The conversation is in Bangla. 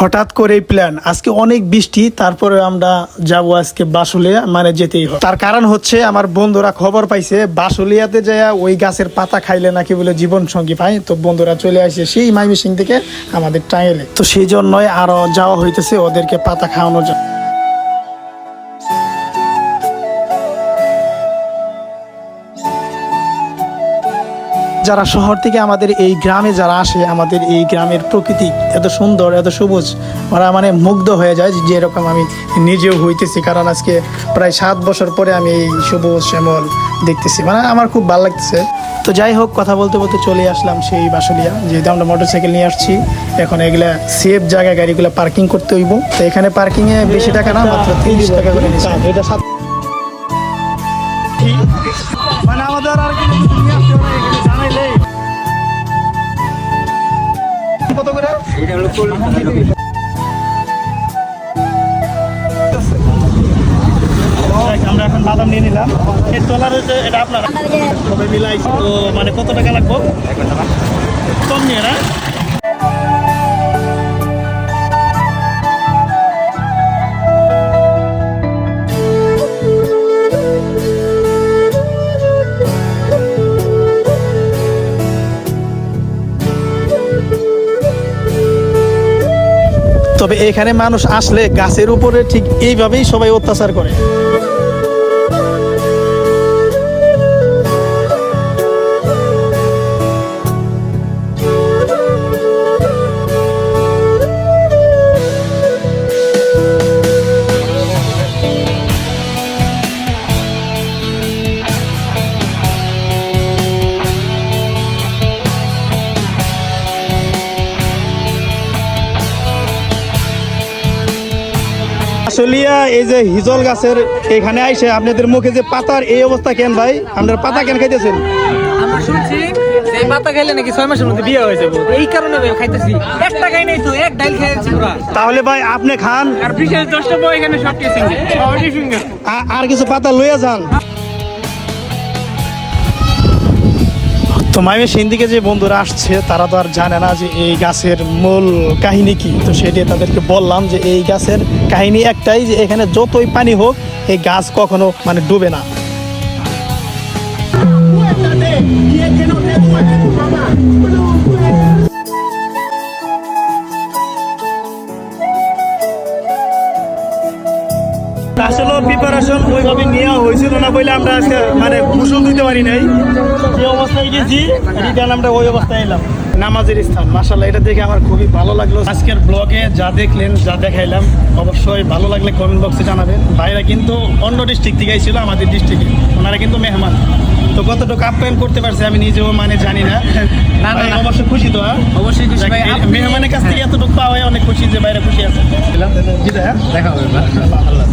হঠাৎ করেই প্ল্যান আজকে অনেক বৃষ্টি তারপরে আমরা যাব আজকে বাসুলিয়া মানে যেতেই হবে। তার কারণ হচ্ছে আমার বন্ধুরা খবর পাইছে, বাসুলিয়াতে যায় ওই গাছের পাতা খাইলে নাকি বলে জীবন সঙ্গী পায়। তো বন্ধুরা চলে আসে সেই মাইমিসিং থেকে আমাদের টাইলে তো সেই জন্যই আরও যাওয়া হইতেছে ওদেরকে পাতা খাওয়ানোর জন্য। যারা শহর থেকে আমাদের এই গ্রামে যারা আসে আমাদের এই গ্রামের প্রকৃতি এত সুন্দর এত সবুজ ওরা মানে মুগ্ধ হয়ে যায় যে এরকম আমি নিজেও হইতেছি। কারণ আজকে প্রায় সাত বছর পরে আমি এই সবুজ শ্যামল দেখতেছি। মানে আমার খুব ভালো লাগতেছে। তো যাই হোক কথা বলতে বলতে চলে আসলাম সেই বাসুলিয়া। যেহেতু আমরা মোটরসাইকেল নিয়ে আসছি এখন এগুলা সেফ জায়গায় গাড়িগুলো পার্কিং করতে হইব। তো এখানে পার্কিংয়ে বেশি টাকা না মাত্র তিরিশ টাকা করে নিচ্ছে। এটা সাত মানে আমাদের আর কি আমরা এখন বাদাম নিয়ে নিলাম। এই ট্রলার হচ্ছে এটা আপনার। সবাই মিলাই তো মানে কত টাকা লাগবে? কম নিয়ে না? তবে এখানে মানুষ আসলে গাছের উপরে ঠিক এইভাবেই সবাই অত্যাচার করে। আসলিয়া এই যে হিজল গাছের এখানে আইসে আপনাদের মুখে যে পাতার এই অবস্থা কেন ভাই? আপনার পাতা কেন খাইতেছেন? আমরা শুনছি যে পাতা খাইলে নাকি ছয় মাসের মধ্যে বিয়ে হয়ে যাবে। এই কারণে ভাই খাইতেছি। একটা খাই নাই তো এক ডাইল খাইছি পুরা। তাহলে ভাই আপনি খান। আর বিশেষ দশটা বই এখানে সব টিচিং সবাই ফিঙ্গার আ- আর কিছু পাতা লইয়া যান। তো মাইমে সেন দিকে যে বন্ধুরা আসছে, তারা তো আর জানে না যে এই গাছের মূল কাহিনী কি। তো সেটি তাদেরকে বললাম যে এই গাছের কাহিনী একটাই যে এখানে যতই পানি হোক, এই গাছ কখনো মানে ডুবে না। আসলে প্রিপারেশন ওইভাবে নেওয়া হয়েছিল না বলে আমরা আজকে মানে গোসল দিতে পারি নাই। যে অবস্থায় গেছি রিটার্ন আমরা ওই অবস্থায় এলাম। নামাজের স্থান মাসাল্লাহ এটা দেখে আমার খুবই ভালো লাগল। আজকের ব্লগে যা দেখলেন, যা দেখাইলাম, অবশ্যই ভালো লাগলে কমেন্ট বক্সে জানাবেন। ভাইরা কিন্তু অন্য ডিস্ট্রিক্ট থেকে ছিল আমাদের ডিস্ট্রিক্টে ওনারা কিন্তু মেহমান। তো কতটুকু আপ্যায়ন করতে পারছে আমি নিজেও মানে জানি না না, না। অবশ্যই খুশি তো হ্যাঁ? অবশ্যই খুশি ভাই, মেহমানের কাছ থেকে এতটুকু পাওয়া হয় অনেক খুশি যে বাইরে খুশি আছে হ্যাঁ? দেখা হবে আল্লাহ।